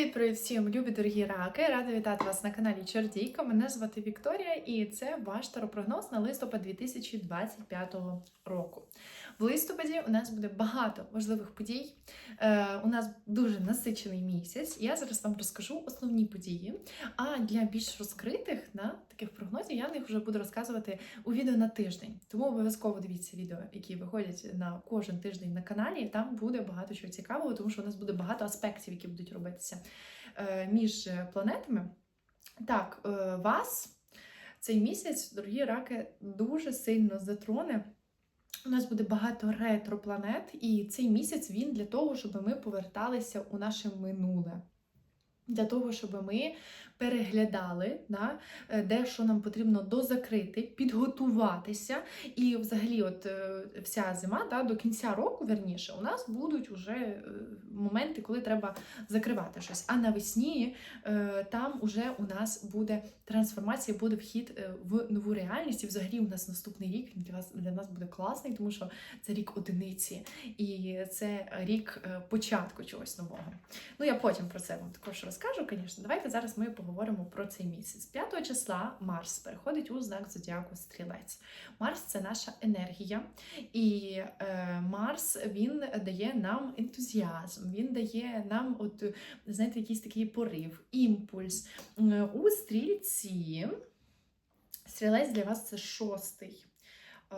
Привіт-привіт всім, любі дорогі раки! Рада вітати вас на каналі Чордійка. Мене звати Вікторія, і це ваш таропрогноз на листопад 2025 року. В листопаді у нас буде багато важливих подій. Е, у нас дуже насичений місяць. Я зараз вам розкажу основні події. А для більш розкритих на таких прогнозів я їх вже буду розказувати у відео на тиждень. Тому обов'язково дивіться відео, які виходять на кожен тиждень на каналі. Там буде багато чого цікавого, тому що у нас буде багато аспектів, які будуть робитися е, між планетами. Так, е, вас цей місяць, дорогі раки, дуже сильно затроне. У нас буде багато ретропланет, і цей місяць він для того, щоб ми поверталися у наше минуле. Для того, щоб ми переглядали, да, де що нам потрібно дозакрити, підготуватися. І взагалі, от е, вся зима да, до кінця року, верніше, у нас будуть уже моменти, коли треба закривати щось. А навесні е, там уже у нас буде трансформація, буде вхід е, в нову реальність. І взагалі у нас наступний рік для вас для нас буде класний, тому що це рік одиниці, і це рік початку чогось нового. Ну я потім про це вам також розкажу, звісно. Давайте зараз ми поговоримо про цей місяць. 5 числа Марс переходить у знак зодіаку Стрілець. Марс це наша енергія, і е, Марс він дає нам ентузіазм, він дає нам, от, знаєте, якийсь такий порив, імпульс. У стрільці. Стрілець для вас це шостий. Е,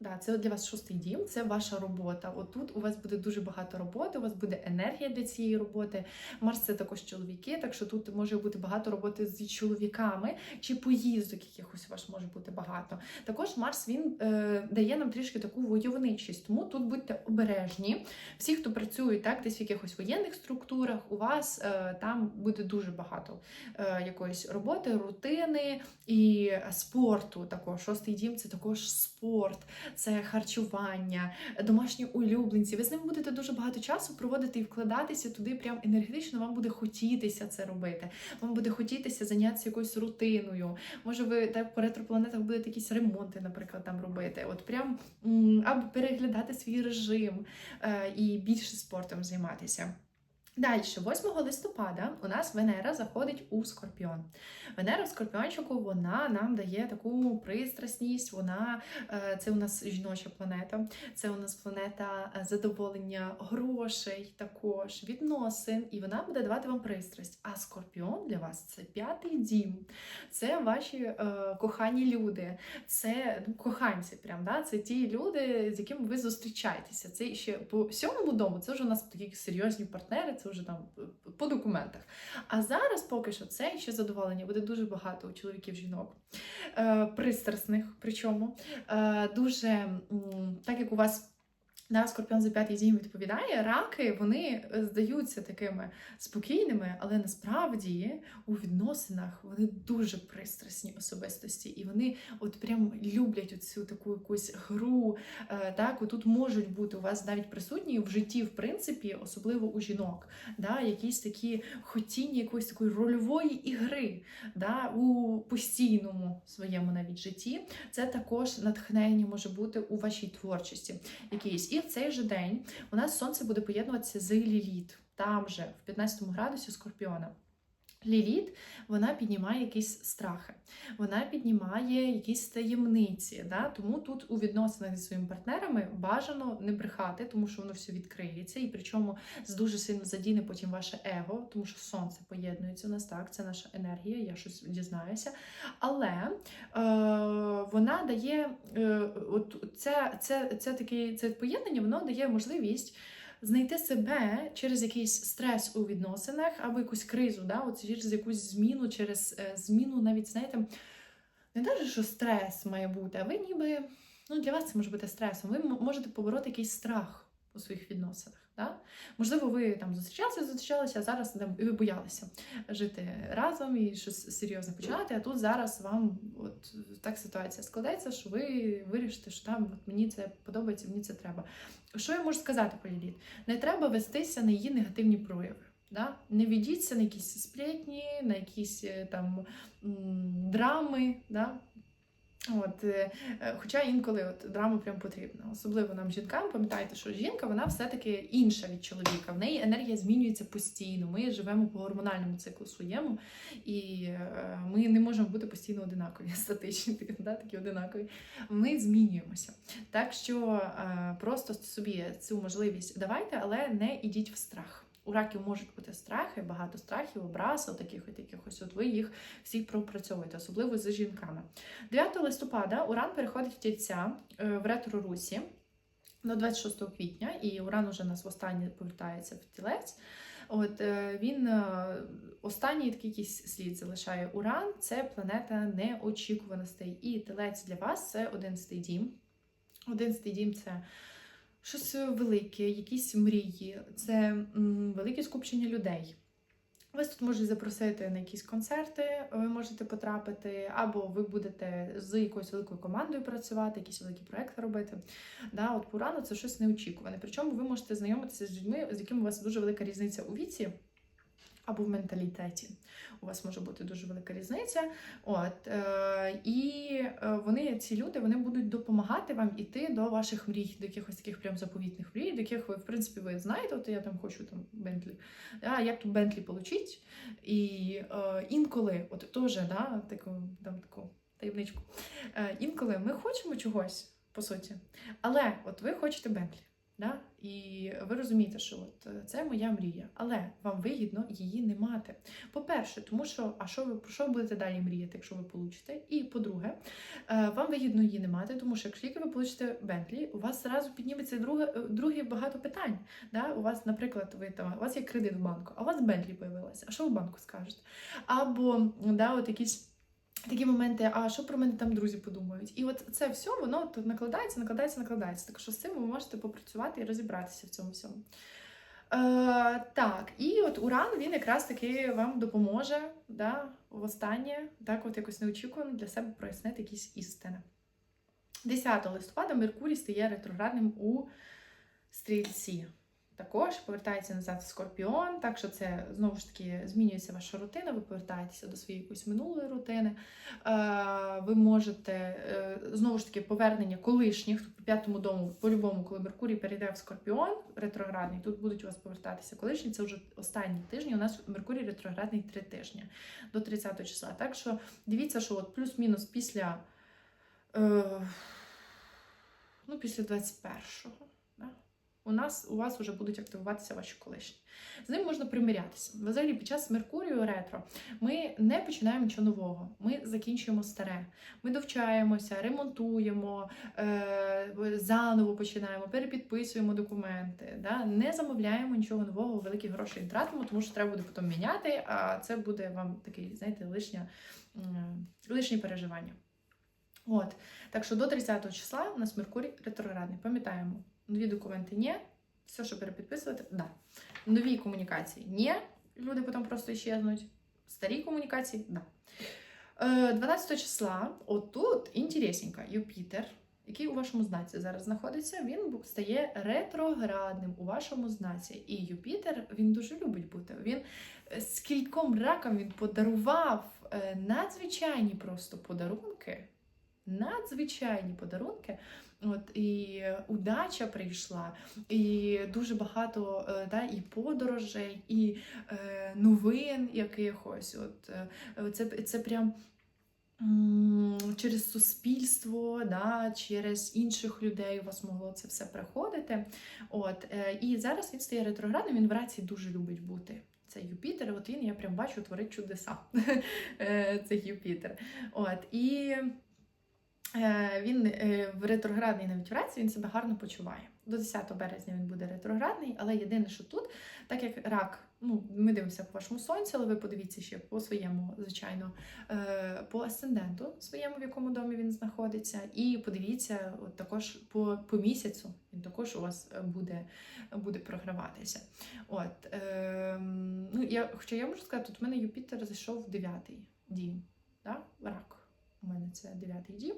Да, це для вас шостий дім, це ваша робота. Отут у вас буде дуже багато роботи, у вас буде енергія для цієї роботи. Марс це також чоловіки, так що тут може бути багато роботи з чоловіками, чи поїздок якихось у вас може бути багато. Також Марс він е, дає нам трішки таку войовничість, тому тут будьте обережні. Всі, хто працює так, десь в якихось воєнних структурах, у вас е, там буде дуже багато е, якоїсь роботи, рутини і спорту. Також шостий дім це також спорт це харчування, домашні улюбленці. Ви з ними будете дуже багато часу проводити і вкладатися туди, прям енергетично вам буде хотітися це робити. Вам буде хотітися зайнятися якоюсь рутиною. Може, ви так по ретропланетах будете якісь ремонти, наприклад, там робити. От прям або переглядати свій режим е, і більше спортом займатися. Далі, 8 листопада, у нас Венера заходить у Скорпіон. Венера в Скорпіончику вона нам дає таку пристрасність, вона е, це у нас жіноча планета, це у нас планета е, задоволення грошей, також відносин, і вона буде давати вам пристрасть. А Скорпіон для вас це п'ятий дім, це ваші е, кохані люди, це ну, коханці. Прям, да? Це ті люди, з якими ви зустрічаєтеся. Це ще по сьомому дому, це вже у нас такі серйозні партнери це вже там по документах. А зараз поки що це ще задоволення буде дуже багато у чоловіків жінок, е, пристрасних. Причому е, дуже так як у вас. На Скорпіон за п'ятий дім відповідає, раки вони здаються такими спокійними, але насправді у відносинах вони дуже пристрасні особистості, і вони от прям люблять оцю таку якусь гру. Е, так, отут можуть бути у вас навіть присутні в житті, в принципі, особливо у жінок, да, якісь такі хотіння якоїсь такої рольової ігри да, у постійному своєму навіть житті. Це також натхнення може бути у вашій творчості. якійсь. І в цей же день у нас сонце буде поєднуватися з Ліліт, там же, в 15 градусі Скорпіона. Ліліт вона піднімає якісь страхи, вона піднімає якісь таємниці. Да? Тому тут у відносинах зі своїми партнерами бажано не брехати, тому що воно все відкриється, і причому з дуже сильно задіне потім ваше его, тому що сонце поєднується у нас так, це наша енергія, я щось дізнаюся. Але е, вона дає е, от це, це, це таке це поєднання, воно дає можливість знайти себе через якийсь стрес у відносинах або якусь кризу, да? От через якусь зміну, через е, зміну, навіть, знаєте, не навіть, що стрес має бути, а ви ніби ну, для вас це може бути стресом. Ви можете побороти якийсь страх у своїх відносинах. Да? Можливо, ви там зустрічалися, зустрічалися, а зараз там і ви боялися жити разом і щось серйозне починати. А тут зараз вам от так ситуація складається, що ви вирішите, що там от мені це подобається, мені це треба. Що я можу сказати про Ліліт? Не треба вестися на її негативні прояви. Да? Не ведіться на якісь сплетні, на якісь е, там драми. Да? От, е, е, хоча інколи от, драма прям потрібна. Особливо нам, жінкам, пам'ятайте, що жінка вона все-таки інша від чоловіка. В неї енергія змінюється постійно. Ми живемо по гормональному циклу своєму, і е, ми не можемо бути постійно одинакові, статичні, да, такі одинакові. Ми змінюємося. Так що просто собі цю можливість давайте, але не ідіть в страх. У раків можуть бути страхи, багато страхів, образ, от таких от якихось. От ви їх всі пропрацьовуєте, особливо з жінками. 9 листопада Уран переходить в тільця е, в ретро Русі до 26 квітня, і Уран уже нас востаннє повертається в тілець. От е, він е, останній такий якийсь слід залишає Уран. Це планета неочікуваностей. І телець для вас це 11 дім. 11 дім це щось велике, якісь мрії, це велике скупчення людей. Вас тут можуть запросити на якісь концерти, ви можете потрапити, або ви будете з якоюсь великою командою працювати, якісь великі проекти робити. Да, от Пурано це щось неочікуване. Причому ви можете знайомитися з людьми, з якими у вас дуже велика різниця у віці. Або в менталітеті у вас може бути дуже велика різниця. От е, і е, вони, ці люди, вони будуть допомагати вам іти до ваших мрій, до якихось таких прям заповітних мрій, до яких ви, в принципі, ви знаєте, от я там хочу там Бентлі. А як тут Бентлі получить? І е, інколи, от теж, да, таку там таку таємничку. Е, інколи ми хочемо чогось, по суті, але от ви хочете Бентлі. Да? І ви розумієте, що от е, це моя мрія, але вам вигідно її не мати. По-перше, тому що, а що ви про що будете далі мріяти, якщо ви получите? І по-друге, е, вам вигідно її не мати, тому що якщо ви получите Бентлі, у вас зразу підніметься друге, е, друге багато питань. Да? У вас, наприклад, ви там у вас є кредит в банку, а у вас Бентлі появилася. А що ви банку скажете? Або да, от якісь. Такі моменти, а що про мене там друзі подумають? І от це все воно от накладається, накладається, накладається. Так що з цим ви можете попрацювати і розібратися в цьому всьому. Е, Так, і от Уран він якраз таки вам допоможе да, востаннє, так от якось неочікувано для себе прояснити якісь істини. 10 листопада Меркурій стає ретроградним у стрільці. Також повертається назад в Скорпіон, так що це знову ж таки змінюється ваша рутина, ви повертаєтеся до своєї якоїсь минулої рутини. Е, Ви можете е, знову ж таки повернення колишніх по п'ятому дому, по-любому, коли Меркурій перейде в Скорпіон ретроградний, тут будуть у вас повертатися колишні. Це вже останні тижні. У нас Меркурій ретроградний три тижні до 30 числа. Так що дивіться, що от плюс-мінус після, е, ну, після 21-го у нас у вас вже будуть активуватися ваші колишні. З ним можна примирятися. Взагалі, під час Меркурію ретро ми не починаємо нічого нового. Ми закінчуємо старе. Ми довчаємося, ремонтуємо, е- заново починаємо, перепідписуємо документи. Да? Не замовляємо нічого нового, великі гроші не тратимо, тому що треба буде потім міняти, а це буде вам такий, знаєте, лишня, е- лишні переживання. От, так що до 30 числа у нас Меркурій ретроградний. Пам'ятаємо. Нові документи ні. Все, що перепідписувати, да. Нові комунікації ні. Люди потім просто іщезнуть. Старі комунікації, да. 12 е, числа, отут інтересненько, Юпітер, який у вашому знаці зараз знаходиться, він стає ретроградним у вашому знаці. І Юпітер він дуже любить бути. Він е, з раком він подарував е, надзвичайні просто подарунки. Надзвичайні подарунки. От І удача прийшла, і дуже багато е, да, і подорожей, і е, новин якихось. От е, Це це прям через суспільство, да, через інших людей у вас могло це все приходити. От, е, І зараз він стає ретроградним, він в рації дуже любить бути. Це Юпітер, от він, я прям бачу, творить чудеса. Е, це Юпітер. От, І Е, він е, в ретроградній навіть в раці він себе гарно почуває. До 10 березня він буде ретроградний, але єдине, що тут, так як рак, ну ми дивимося по вашому сонцю, але ви подивіться ще по своєму, звичайно, е, по асценденту своєму, в якому домі він знаходиться, і подивіться от також по по місяцю. Він також у вас буде буде програватися. От, е, ну, я, Хоча я можу сказати, тут в мене Юпітер зайшов в 9 дім. Да? Рак. У мене це 9 дім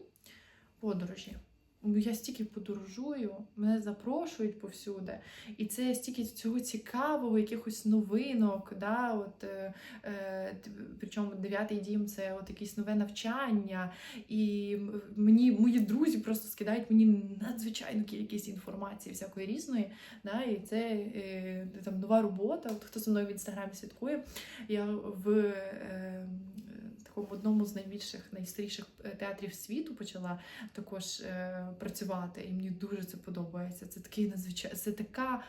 подорожі. я стільки подорожую, мене запрошують повсюди. І це стільки цього цікавого, якихось новинок. Да? От, е, е, Причому дев'ятий дім це от якесь нове навчання. І мені мої друзі просто скидають мені надзвичайну кількість інформації, всякої різної. Да? І це е, там нова робота. От Хто зі мною в інстаграмі слідкує, я в. Е, такому одному з найбільших, найстаріших е, театрів світу почала також е, працювати, і мені дуже це подобається. Це такий надзвичай, це така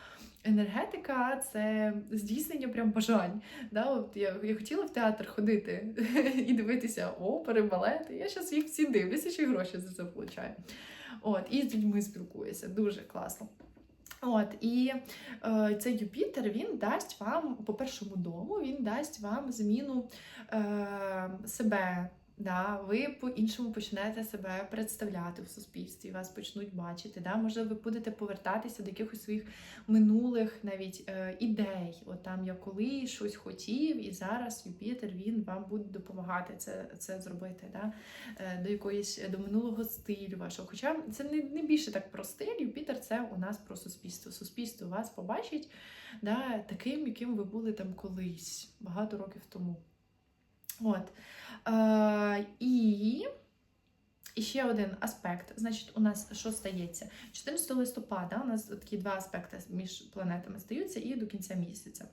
енергетика, це здійснення прям бажань. Да? От Я я хотіла в театр ходити і дивитися опери, балети. Я зараз їх всі дивлюся, ще й гроші за це получаю. От, І з людьми спілкуюся. Дуже класно. От, І е, цей Юпітер він дасть вам по першому дому, він дасть вам зміну е, себе, Да, Ви по-іншому почнете себе представляти в суспільстві, вас почнуть бачити. Да? Може, ви будете повертатися до якихось своїх минулих навіть е, ідей. От там я коли щось хотів, і зараз Юпітер він вам буде допомагати це це зробити. Да? Е, до якоїсь до минулого стилю вашого. Хоча це не не більше так про стиль. Юпітер це у нас про суспільство. Суспільство вас побачить да, таким, яким ви були там колись, багато років тому. От. Е, І ще один аспект. Значить, у нас що стається? 14 листопада у нас такі два аспекти між планетами стаються і до кінця місяця.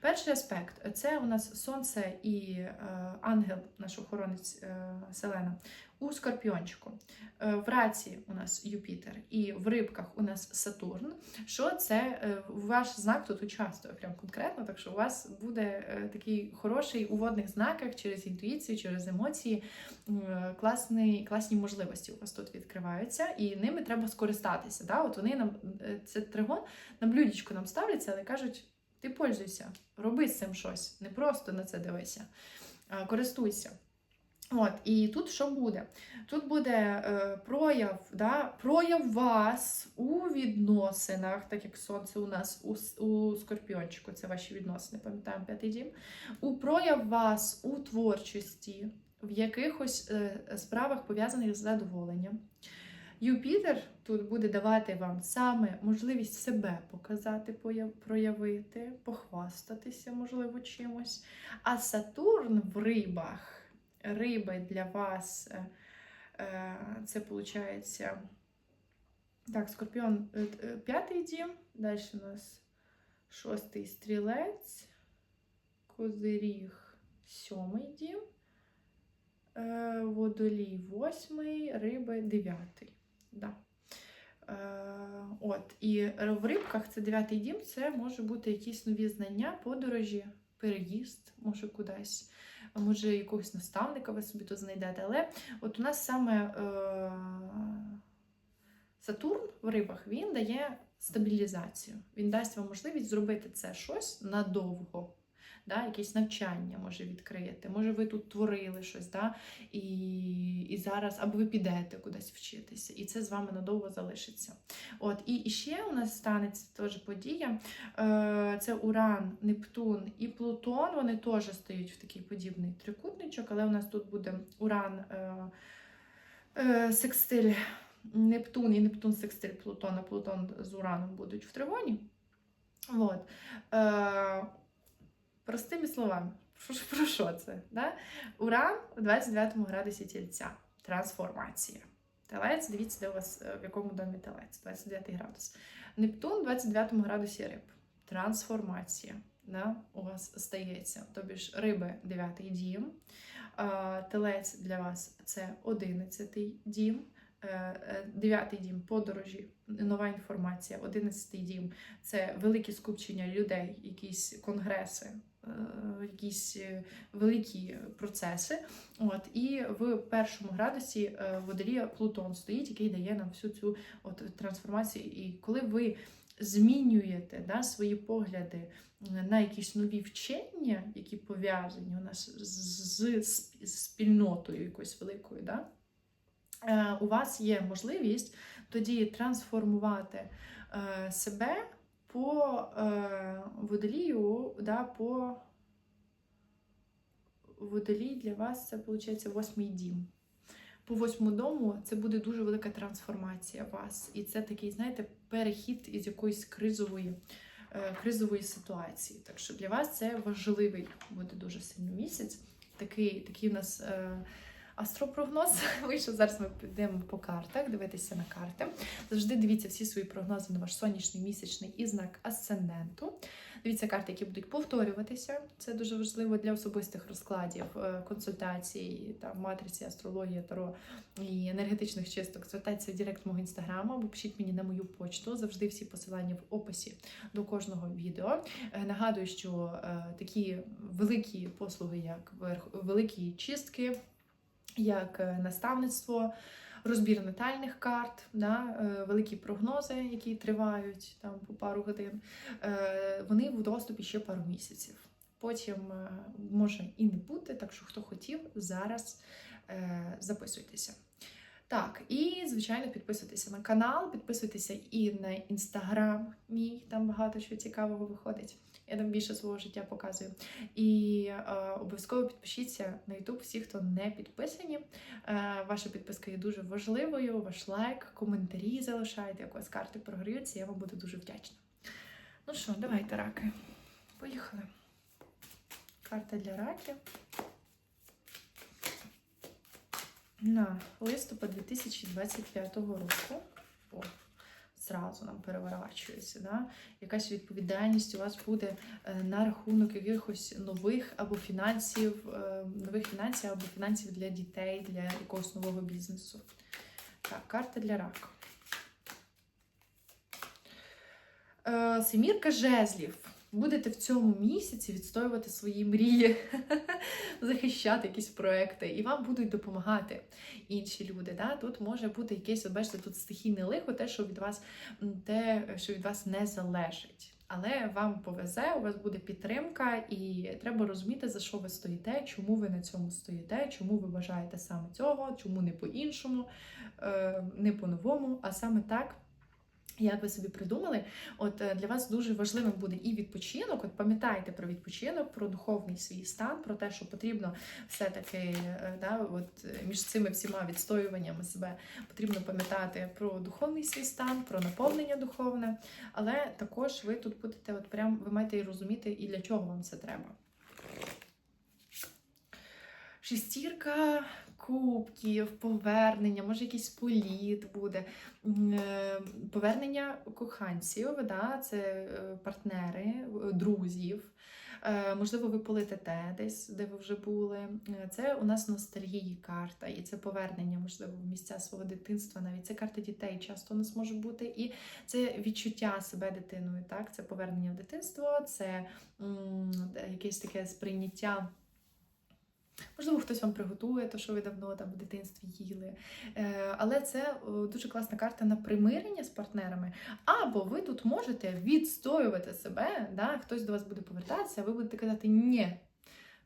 Перший аспект це у нас Сонце і е, ангел, наш охоронець е, Селена, у Скорпіончику. Е, в раці у нас Юпітер, і в рибках у нас Сатурн. Що це е, ваш знак тут участвує прям конкретно, так що у вас буде е, такий хороший у водних знаках через інтуїцію, через емоції, класний, класні можливості у вас тут відкриваються, і ними треба скористатися. Да? От вони нам це тригон на блюдечку нам ставляться, але кажуть. Ти пользуйся, роби з цим щось, не просто на це дивися, користуйся. От, І тут що буде? Тут буде е, прояв да, прояв вас у відносинах, так як сонце у нас у у скорпіончику, це ваші відносини, пам'ятаємо п'ятий дім. У прояв вас у творчості, в якихось е, справах пов'язаних з задоволенням. Юпітер тут буде давати вам саме можливість себе показати, проявити, похвастатися, можливо, чимось. А Сатурн в рибах риби для вас е, е, це виходить. Так, скорпіон е, п'ятий дім, далі у нас шостий стрілець, козиріг сьомий дім, водолій восьмий, риби дев'ятий. Да. От, І в рибках це дев'ятий дім, це може бути якісь нові знання, подорожі, переїзд, може кудись а може якогось наставника ви собі тут знайдете. Але от у нас саме е, Сатурн в рибах він дає стабілізацію. Він дасть вам можливість зробити це щось надовго да, якесь навчання може відкрити. Може, ви тут творили щось, да, і і зараз, або ви підете кудись вчитися, і це з вами надовго залишиться. От, І, ще у нас станеться теж подія: е, це Уран, Нептун і Плутон. Вони теж стають в такий подібний трикутничок, але у нас тут буде Уран. Е, е, Секстиль Нептун і Нептун секстиль Плутона, Плутон з Ураном будуть в тривоні. От. Простими словами, про що це? Да? Уран у 29 градусі тільця. Трансформація. Телець, дивіться, де у вас е, в якому домі телець, 29 градус. Нептун у 29 градусі риб. Трансформація да, у вас стається. Тобі ж риби 9 дім. Телець для вас це 11 дім. Е, е, дев'ятий дім подорожі, нова інформація, одинадцятий дім це великі скупчення людей, якісь конгреси, якісь е, великі процеси. От, І в першому градусі е, водолія Плутон стоїть, який дає нам всю цю от трансформацію. І коли ви змінюєте да, свої погляди на якісь нові вчення, які пов'язані у нас з спільнотою якоюсь великою, да, у вас є можливість тоді трансформувати себе по е, водолію, да, по водолій для вас це, виходить, восьмий дім. по восьмому дому це буде дуже велика трансформація вас. І це такий, знаєте, перехід із якоїсь кризової, е, кризової ситуації. Так що для вас це важливий буде дуже сильний місяць. Такий, такий у нас. Е, Астропрогноз вийшов. Зараз ми підемо по картах, дивитися на карти. Завжди дивіться всі свої прогнози на ваш сонячний, місячний і знак асценденту. Дивіться карти, які будуть повторюватися. Це дуже важливо для особистих розкладів, е, консультацій, там, матриці, астрології, таро і енергетичних чисток. Звертайтеся в директ мого інстаграму або пишіть мені на мою почту. Завжди всі посилання в описі до кожного відео. Е, Нагадую, що е, такі великі послуги, як верх- великі чистки, як е, наставництво. Розбір натальних карт, да, е, великі прогнози, які тривають там по пару годин, е, вони в доступі ще пару місяців. Потім може і не бути, так що хто хотів, зараз записуйтеся. Так, і звичайно, підписуйтеся на канал, підписуйтеся і на інстаграм мій, там багато чого цікавого виходить. Я там більше свого життя показую. І е, обов'язково підпишіться на YouTube всі, хто не підписані. Е, ваша підписка є дуже важливою. Ваш лайк, коментарі залишайте, як у вас карти програються, я вам буду дуже вдячна. Ну що, давайте, раки. Поїхали. Карта для раків. На листопад 2025 року. О, зразу нам переворачується. Да? Якась відповідальність у вас буде е, на рахунок якихось нових або фінансів, е, нових фінансів або фінансів для дітей, для якогось нового бізнесу. Так, карта для раку. Е, Семірка жезлів. Будете в цьому місяці відстоювати свої мрії, захищати якісь проекти, і вам будуть допомагати інші люди. Да? Тут може бути якесь, бачите, тут стихійне лихо, те, що від вас, те, що від вас не залежить. Але вам повезе, у вас буде підтримка, і треба розуміти, за що ви стоїте, чому ви на цьому стоїте, чому ви бажаєте саме цього, чому не по-іншому, е, не по-новому, а саме так. Як ви собі придумали, от е, для вас дуже важливим буде і відпочинок. От пам'ятайте про відпочинок, про духовний свій стан, про те, що потрібно все-таки е, да, от е, між цими всіма відстоюваннями себе потрібно пам'ятати про духовний свій стан, про наповнення духовне. Але також ви тут будете, от прям ви маєте і розуміти, і для чого вам це треба. Шестірка кубків, повернення, може якийсь політ буде, е, повернення коханців, да, це е, партнери, е, друзів. Можливо, ви полетите десь, де ви вже були. Це у нас ностальгії карта, і це повернення, можливо, в місця свого дитинства. Навіть це карта дітей часто у нас може бути. І це відчуття себе дитиною. Так, це повернення в дитинство, це м, якесь таке сприйняття. Можливо, хтось вам приготує те, що ви давно там в дитинстві їли. Е, але це дуже класна карта на примирення з партнерами. Або ви тут можете відстоювати себе, да? хтось до вас буде повертатися, а ви будете казати ні.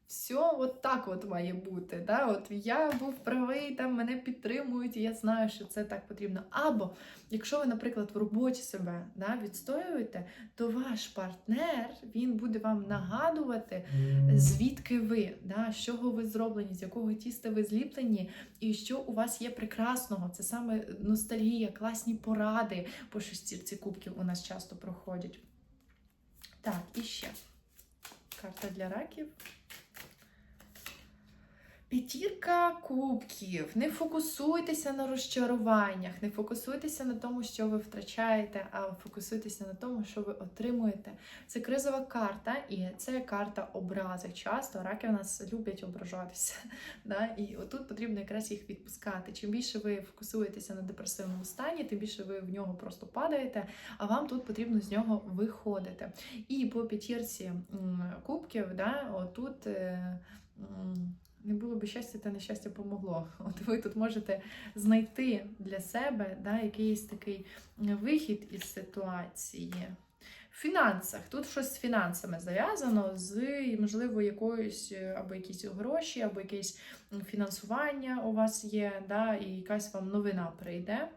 Все от так от має бути. Да? От я був правий, там мене підтримують, і я знаю, що це так потрібно. Або якщо ви, наприклад, в роботі себе да, відстоюєте, то ваш партнер він буде вам нагадувати, звідки ви, да, з чого ви зроблені, з якого тіста ви зліплені, і що у вас є прекрасного. Це саме ностальгія, класні поради по шестірці кубків у нас часто проходять. Так, і ще карта для раків. П'ятірка кубків. Не фокусуйтеся на розчаруваннях, не фокусуйтеся на тому, що ви втрачаєте, а фокусуйтеся на тому, що ви отримуєте. Це кризова карта, і це карта образи. Часто раки в нас люблять ображатися. Да? І отут потрібно якраз їх відпускати. Чим більше ви фокусуєтеся на депресивному стані, тим більше ви в нього просто падаєте, а вам тут потрібно з нього виходити. І по п'ятірці кубків, да, отут. Не було би щастя, та нещастя помогло. От ви тут можете знайти для себе да, якийсь такий вихід із ситуації. В фінансах. Тут щось з фінансами зав'язано, з, можливо, якоюсь е, або якісь гроші, або якесь фінансування у вас є, да, і якась вам новина прийде.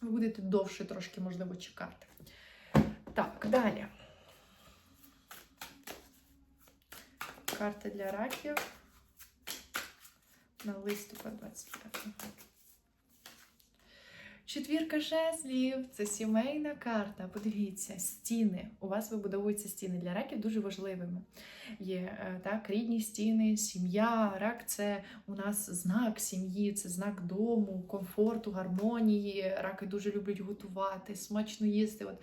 Ви будете довше трошки, можливо, чекати. Так, далі. Карта для раків. На листопад 25. Четвірка жезлів це сімейна карта. Подивіться, стіни. У вас вибудовуються стіни для раків дуже важливими. Є е, так, рідні стіни, сім'я. Рак це у нас знак сім'ї, це знак дому, комфорту, гармонії. Раки дуже люблять готувати, смачно їсти. От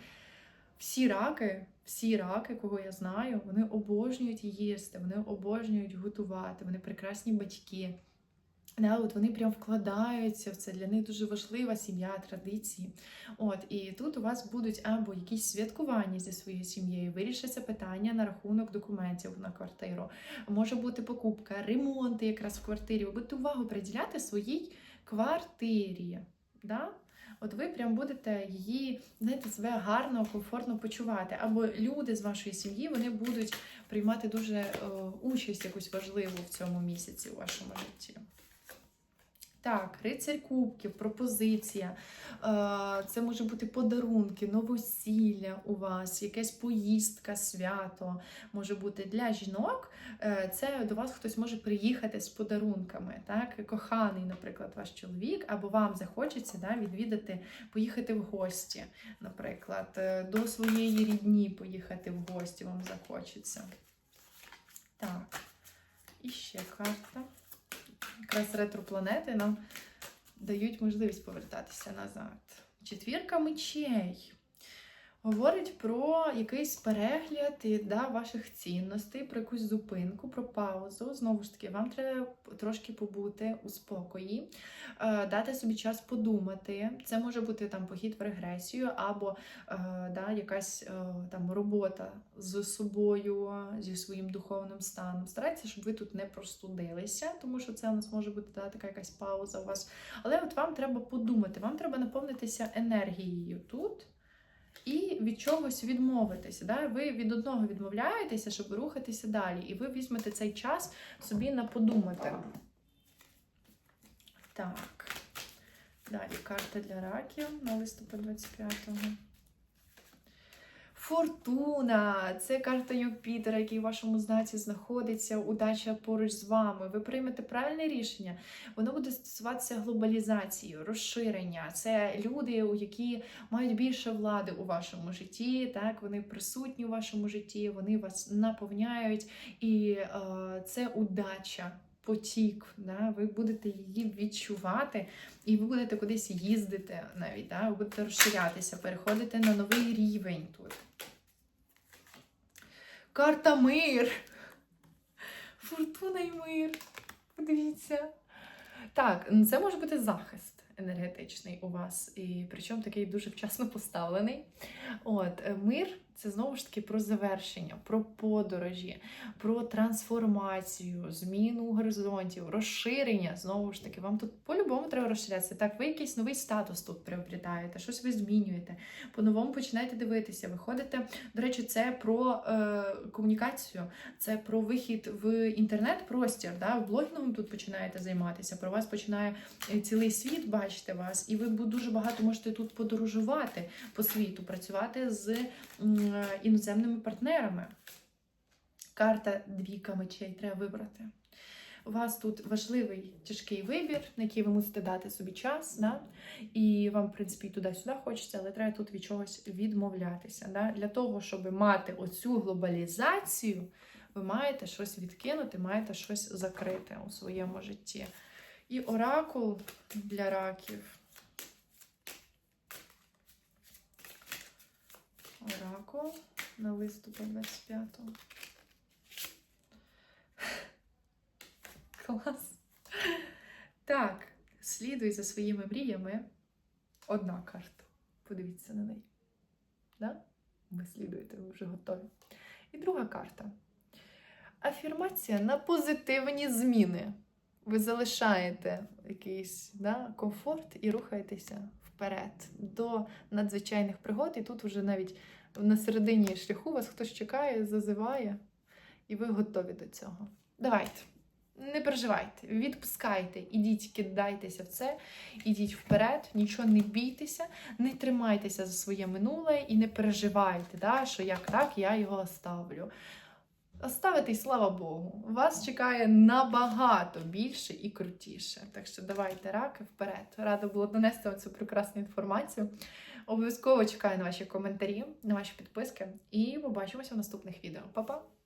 всі раки, всі раки, кого я знаю, вони обожнюють їсти, вони обожнюють готувати, вони прекрасні батьки. Да, от вони прям вкладаються в це. Для них дуже важлива сім'я, традиції. От і тут у вас будуть або якісь святкування зі своєю сім'єю, вирішиться питання на рахунок документів на квартиру. Може бути покупка, ремонти якраз в квартирі. Ви будете увагу приділяти своїй квартирі. Да? От ви прям будете її, знаєте, себе гарно, комфортно почувати. Або люди з вашої сім'ї вони будуть приймати дуже е, участь якусь важливу в цьому місяці у вашому житті. Так, рицарь кубків, пропозиція. Е, Це може бути подарунки, новосілля у вас, якась поїздка, свято. Може бути для жінок. е, Це до вас хтось може приїхати з подарунками. Так? Коханий, наприклад, ваш чоловік, або вам захочеться да, відвідати, поїхати в гості, наприклад, е, до своєї рідні поїхати в гості вам захочеться. Так, і ще карта якраз ретропланети нам дають можливість повертатися назад. Четвірка мечей говорить про якийсь перегляд і, да, ваших цінностей, про якусь зупинку, про паузу. Знову ж таки, вам треба трошки побути у спокої, е, дати собі час подумати. Це може бути там похід в регресію, або е, да, якась е, там робота з собою, зі своїм духовним станом. Старайтеся, щоб ви тут не простудилися, тому що це у нас може бути да, така якась пауза у вас. Але от вам треба подумати, вам треба наповнитися енергією тут. Від чогось відмовитися. Да? Ви від одного відмовляєтеся, щоб рухатися далі. І ви візьмете цей час собі на подумати. Так. Далі карта для раків на листопад 25-го. Фортуна це карта Юпітера, який в вашому знаці знаходиться, удача поруч з вами. Ви приймете правильне рішення. Воно буде стосуватися глобалізації, розширення. Це люди, які мають більше влади у вашому житті. Так, вони присутні у вашому житті, вони вас наповняють, і е, це удача. Потік, да? ви будете її відчувати, і ви будете кудись їздити навіть, да? ви будете розширятися, переходити на новий рівень тут. Карта мир. Фортуна і мир. Подивіться. Так, це може бути захист енергетичний у вас, і причому такий дуже вчасно поставлений. От, е, мир це знову ж таки про завершення, про подорожі, про трансформацію, зміну горизонтів, розширення. Знову ж таки, вам тут по-любому треба розширятися. Так, ви якийсь новий статус тут приобретаєте, щось ви змінюєте, по-новому починаєте дивитися. Виходите, до речі, це про е, комунікацію, це про вихід в інтернет-простір. Да? В блогінгом тут починаєте займатися. Про вас починає е, цілий світ бачити вас, і ви дуже багато можете тут подорожувати по світу, працювати з іноземними партнерами. Карта двійка мечей треба вибрати. У вас тут важливий тяжкий вибір, на який ви мусите дати собі час, да? і вам, в принципі, туди-сюди хочеться, але треба тут від чогось відмовлятися. Да? Для того, щоб мати оцю глобалізацію, ви маєте щось відкинути, маєте щось закрити у своєму житті. І оракул для раків. Оракул на листопад 25-го. Клас. Так, слідуй за своїми мріями. Одна карта. Подивіться на неї. Да? Ви слідуєте, ви вже готові. І друга карта. Афірмація на позитивні зміни. Ви залишаєте якийсь да, комфорт і рухаєтеся вперед до надзвичайних пригод. І тут вже навіть на середині шляху вас хтось чекає, зазиває, і ви готові до цього. Давайте. Не переживайте, відпускайте, ідіть, кидайтеся в це, ідіть вперед, нічого не бійтеся, не тримайтеся за своє минуле і не переживайте, да, що як так я його ставлю. Ставите, і слава Богу. Вас чекає набагато більше і крутіше. Так що давайте раки вперед. Рада була донести вам цю прекрасну інформацію. Обов'язково чекаю на ваші коментарі, на ваші підписки, і побачимося в наступних відео. Па-па!